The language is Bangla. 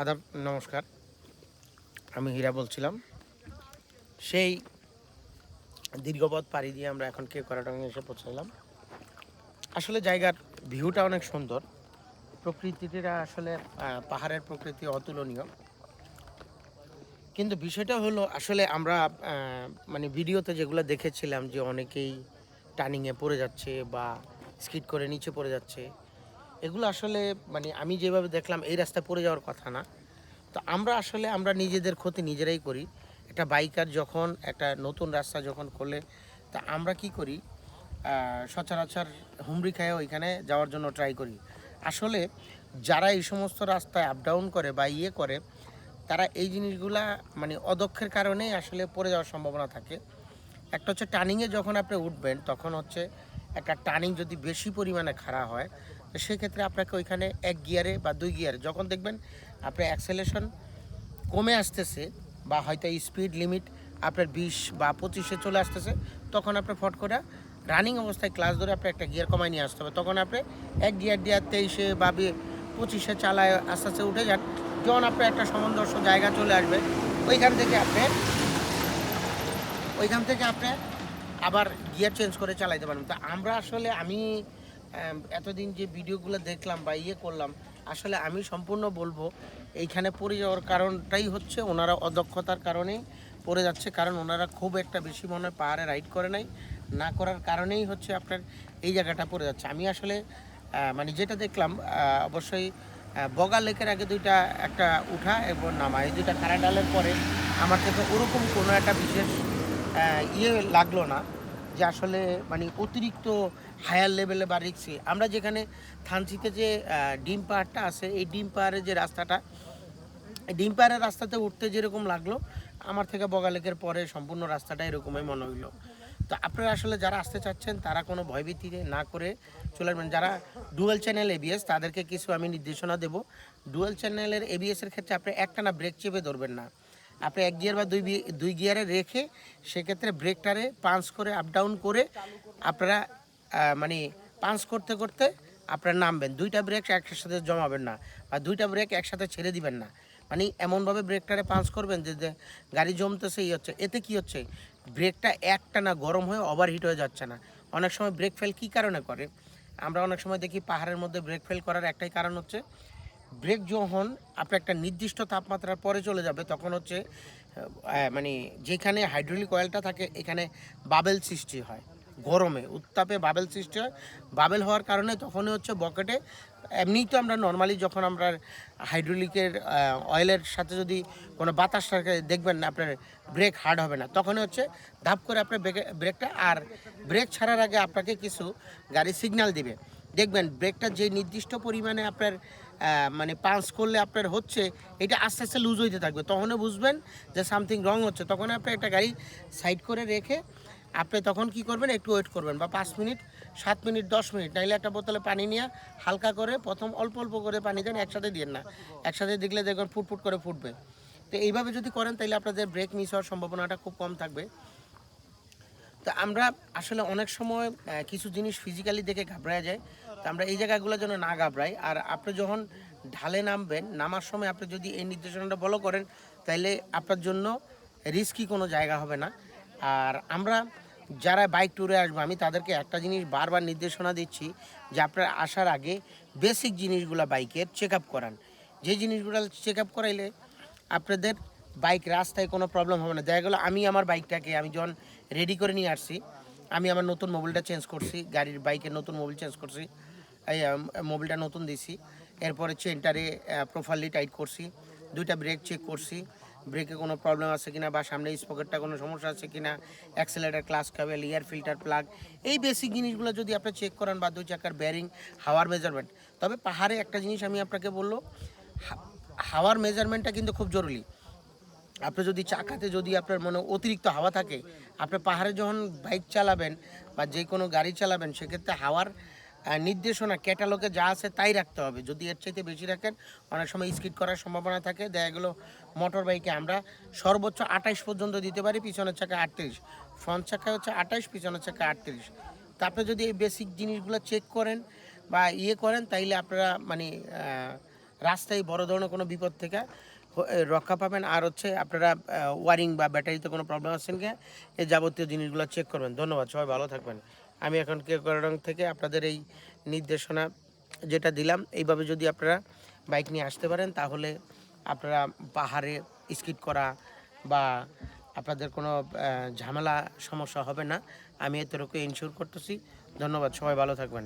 আদাব, নমস্কার। আমি হীরা বলছিলাম। সেই দীর্ঘপথ পাড়ি দিয়ে আমরা এখন কে করাটঙ্গে এসে পৌঁছালাম। আসলে জায়গার ভিউটা অনেক সুন্দর। প্রকৃতিটা আসলে পাহাড়ের প্রকৃতি অতুলনীয়। কিন্তু বিষয়টা হলো, আসলে আমরা মানে ভিডিওতে যেগুলো দেখেছিলাম যে অনেকেই টার্নিংয়ে পড়ে যাচ্ছে বা স্কিট করে নিচে পড়ে যাচ্ছে এগুলো আসলে মানে আমি যেভাবে দেখলাম, এই রাস্তায় পড়ে যাওয়ার কথা না। তো আমরা আসলে, আমরা নিজেদের ক্ষতি নিজেরাই করি। একটা বাইকার যখন, একটা নতুন রাস্তা যখন খোলে, তা আমরা কি করি? সচরাচর হুমড়ি খায় ওইখানে যাওয়ার জন্য ট্রাই করি। আসলে যারা এই সমস্ত রাস্তায় আপ ডাউন করে বা ইয়ে করে, তারা এই জিনিসগুলা মানে অদক্ষের কারণেই আসলে পড়ে যাওয়ার সম্ভাবনা থাকে। একটা হচ্ছে টার্নিংয়ে যখন আপনি উঠবেন, তখন হচ্ছে একটা টার্নিং যদি বেশি পরিমাণে খাড়া হয় তো সেক্ষেত্রে আপনাকে ওইখানে এক গিয়ারে বা দুই গিয়ারে যখন দেখবেন আপনার অ্যাক্সেলেশন কমে আসতেছে বা হয়তো স্পিড লিমিট আপনার বিশ বা পঁচিশে চলে আসতেছে তখন আপনার ফট করে রানিং অবস্থায় ক্লাস ধরে আপনি একটা গিয়ার কমায় নিয়ে আসতে হবে। তখন আপনি এক গিয়ার দিয়ে তেইশে বা পঁচিশে চালায় আস্তে আস্তে উঠে যান যখন আপনার একটা সামঞ্জস্য জায়গা চলে আসবে ওইখান থেকে আপনি ওইখান থেকে আপনি আবার গিয়ার চেঞ্জ করে চালাইতে পারবেন। তা আমরা আসলে আম, এতদিন যে ভিডিওগুলো দেখলাম বা ইয়ে করলাম, আসলে আমি সম্পূর্ণ বলব, এইখানে পড়ে যাওয়ার কারণটাই হচ্ছে ওনারা অদক্ষতার কারণেই পড়ে যাচ্ছে, কারণ ওনারা খুব একটা বেশি মনে হয় পাহাড়ে রাইড করে নাই, না করার কারণেই হচ্ছে আপনার এই জায়গাটা পড়ে যাচ্ছে। আমি আসলে মানে যেটা দেখলাম অবশ্যই বগা লেকের আগে দুইটা, একটা উঠা এবং নামা, এই দুইটা খাড়া ডালের পরে আমার থেকে ওরকম কোনো একটা বিশেষ ইয়ে লাগল না যে আসলে মানে অতিরিক্ত হায়ার লেভেলে বা রিক্সি। আমরা যেখানে থানসিতে যে ডিম পাহাড়টা আছে, এই ডিম পাহাড়ের যে রাস্তাটা ডিম পাহাড়ের রাস্তাতে উঠতে যেরকম লাগল, আমার থেকে বগালেকের পরে সম্পূর্ণ রাস্তাটা এরকমই মনে হইল। তো আপনারা আসলে যারা আসতে চাচ্ছেন, তারা কোনো ভয়ভীতি না করে চলে আসবেন। যারা ডুয়েল চ্যানেল এবিএস তাদেরকে কিছু আমি নির্দেশনা দেব। ডুয়েল চ্যানেলের এবিএসের ক্ষেত্রে আপনি একটানা ব্রেক চেপে ধরবেন না। আপনি এক গিয়ার বা দুই দুই গিয়ারে রেখে সেক্ষেত্রে ব্রেকটারে পাঞ্চ করে আপ ডাউন করে আপনারা মানে পাঞ্চ করতে করতে আপনারা নামবেন। দুইটা ব্রেক একসাথে জমাবেন না বা দুইটা ব্রেক একসাথে ছেড়ে দিবেন না। মানে এমনভাবে ব্রেকটারে পাঞ্চ করবেন যে গাড়ি জমতেছে, এই হচ্ছে। এতে কি হচ্ছে? ব্রেকটা একটা না গরম হয়ে ওভারহিট হয়ে যাচ্ছে না। অনেক সময় ব্রেক ফেল কী কারণে করে? আমরা অনেক সময় দেখি পাহাড়ের মধ্যে ব্রেক ফেল করার একটাই কারণ হচ্ছে ব্রেক যখন আপনি একটা নির্দিষ্ট তাপমাত্রার পরে চলে যাবে, তখন হচ্ছে মানে যেখানে হাইড্রোলিক অয়েলটা থাকে, এখানে বাবেল সৃষ্টি হয়। গরমে, উত্তাপে বাবেল সৃষ্টি হয়। বাবেল হওয়ার কারণে তখনই হচ্ছে বকেটে, এমনিই তো আমরা নর্মালি যখন আমরা হাইড্রোলিকের অয়েলের সাথে যদি কোনো বাতাস থাকে, দেখবেন না আপনার ব্রেক হার্ড হবে না। তখনই হচ্ছে ধাপ করে আপনার ব্রেকে ব্রেকটা আর ব্রেক ছাড়ার আগে আপনাকে কিছু গাড়ি সিগন্যাল দিবে। দেখবেন ব্রেকটা যে নির্দিষ্ট পরিমাণে আপনার মানে পাঞ্চ করলে আপনার হচ্ছে, এটা আস্তে আস্তে লুজ হইতে থাকবে। তখনও বুঝবেন যে সামথিং রং হচ্ছে। তখন আপনি একটা গাড়ি সাইড করে রেখে আপনি তখন কি করবেন? একটু ওয়েট করবেন বা পাঁচ মিনিট, সাত মিনিট, দশ মিনিট, নাইলে একটা বোতলে পানি নিয়ে হালকা করে প্রথম অল্প অল্প করে পানি দেন, একসাথে দিন না। একসাথে দেখলে দেখবেন ফুটফুট করে ফুটবে। তো এইভাবে যদি করেন তাহলে আপনাদের ব্রেক মিস হওয়ার সম্ভাবনাটা খুব কম থাকবে। তো আমরা আসলে অনেক সময় কিছু জিনিস ফিজিক্যালি দেখে ঘাবড়ায় যায় তো আমরা এই জায়গাগুলো যেন না ঘাবড়াই। আর আপনি যখন ঢালে নামবেন, নামার সময় আপনি যদি এই নির্দেশনাটা ফলো করেন তাহলে আপনার জন্য রিস্কি কোনো জায়গা হবে না। আর আমরা যারা বাইক ট্যুরে আসব, আমি তাদেরকে একটা জিনিস বারবার নির্দেশনা দিচ্ছি যে আপনারা আসার আগে বেসিক জিনিসগুলো বাইকের চেক আপ করান। যে জিনিসগুলো চেক আপ করাইলে আপনাদের বাইক রাস্তায় কোনো প্রবলেম হবে না। দেখা গেলো আমি আমার বাইকটাকে আমি যখন রেডি করে নিয়ে আসছি, আমি আমার নতুন মোবিলটা চেঞ্জ করছি, গাড়ির বাইকের নতুন মোবিল চেঞ্জ করছি, এই মোবিলটা নতুন দিছি, এরপরে চেনটারে প্রোফাইলি টাইট করছি, দুইটা ব্রেক চেক করছি ব্রেকে কোনো প্রবলেম আছে কিনা বা সামনে স্পকেটটা কোনো সমস্যা আছে কিনা accelerator clutch cable air filter plug এই বেসিক জিনিসগুলো যদি আপনি চেক করেন বা দুই চাকার ব্যারিং হাওয়ার মেজারমেন্ট তবে পাহাড়ে একটা জিনিস আমি আপনাকে বলল হাওয়ার মেজারমেন্টটা কিন্তু খুব জরুরি। আপনি যদি চাকাতে যদি আপনার মনে অতিরিক্ত হাওয়া থাকে, আপনি পাহাড়ে যখন বাইক চালাবেন বা যে কোনো গাড়ি চালাবেন, সেক্ষেত্রে হাওয়ার নির্দেশনা, ক্যাটালগে যা আছে তাই রাখতে হবে। যদি এর চাইতে বেশি রাখেন, অনেক সময় স্কিড করার সম্ভাবনা থাকে। দেখা গেলো মোটর বাইকে আমরা সর্বোচ্চ আঠাইশ পর্যন্ত দিতে পারি, পিছনের চাকা আটত্রিশ। ফ্রন্ট চাকা হচ্ছে আঠাইশ, পিছনের চাকা আটত্রিশ। তা আপনি যদি এই বেসিক জিনিসগুলো চেক করেন বা ইয়ে করেন, তাইলে আপনারা মানে রাস্তায় বড় ধরনের কোনো বিপদ থেকে রক্ষা পাবেন। আর হচ্ছে আপনারা ওয়ারিং বা ব্যাটারিতে কোনো প্রবলেম আসছেন কি এই যাবতীয় জিনিসগুলো চেক করবেন। ধন্যবাদ, সবাই ভালো থাকবেন। আমি এখন কেকরং থেকে আপনাদের এই নির্দেশনা যেটা দিলাম, এইভাবে যদি আপনারা বাইক নিয়ে আসতে পারেন, তাহলে আপনারা পাহাড়ে স্কিট করা বা আপনাদের কোনো ঝামেলা, সমস্যা হবে না। আমি এতটুকু ইনশিওর করতেছি। ধন্যবাদ, সবাই ভালো থাকবেন।